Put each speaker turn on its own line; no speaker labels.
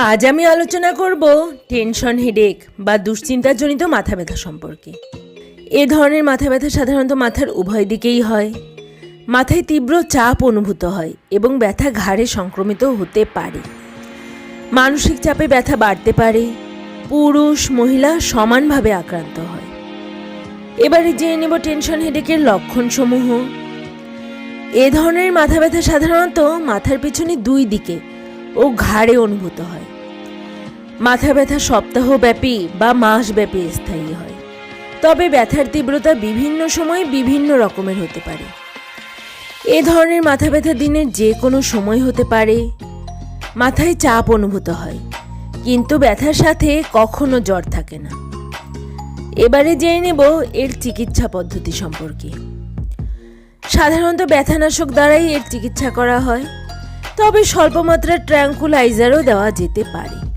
আজ আমি আলোচনা করব টেনশন, হেডেক বা দুশ্চিন্তাজনিত মাথা ব্যথা সম্পর্কে। এ ধরনের মাথা ব্যথা সাধারণত মাথার উভয় দিকেই হয়। মাথায় তীব্র চাপ অনুভূত হয় এবং ব্যথা ঘাড়ে সংক্রমিত হতে পারে। মানসিক চাপে ব্যথা বাড়তে পারে। পুরুষ, মহিলা সমানভাবে আক্রান্ত হয়। এবারে জেনে নেব টেনশন, হেডেকের লক্ষণসমূহ। এ ধরনের মাথা ব্যথা সাধারণত মাথার পেছনে দুই দিকে ও ঘাড়ে অনুভূত হয়। মাথা ব্যথা সপ্তাহব্যাপী বা মাসব্যাপী স্থায়ী হয়। তবে ব্যথার তীব্রতা বিভিন্ন সময় বিভিন্ন রকমের হতে পারে। এ ধরনের মাথা ব্যথা দিনের যে কোনো সময় হতে পারে। মাথায় চাপ অনুভূত হয়, কিন্তু ব্যথার সাথে কখনো জ্বর থাকে না। এবারে জেনে নেব এর চিকিৎসা পদ্ধতি সম্পর্কে। সাধারণত ব্যথানাশক দ্বারাই এর চিকিৎসা করা হয়। তবে স্বল্পমাত্রার ট্র্যাঙ্কুলাইজারও দেওয়া যেতে পারে।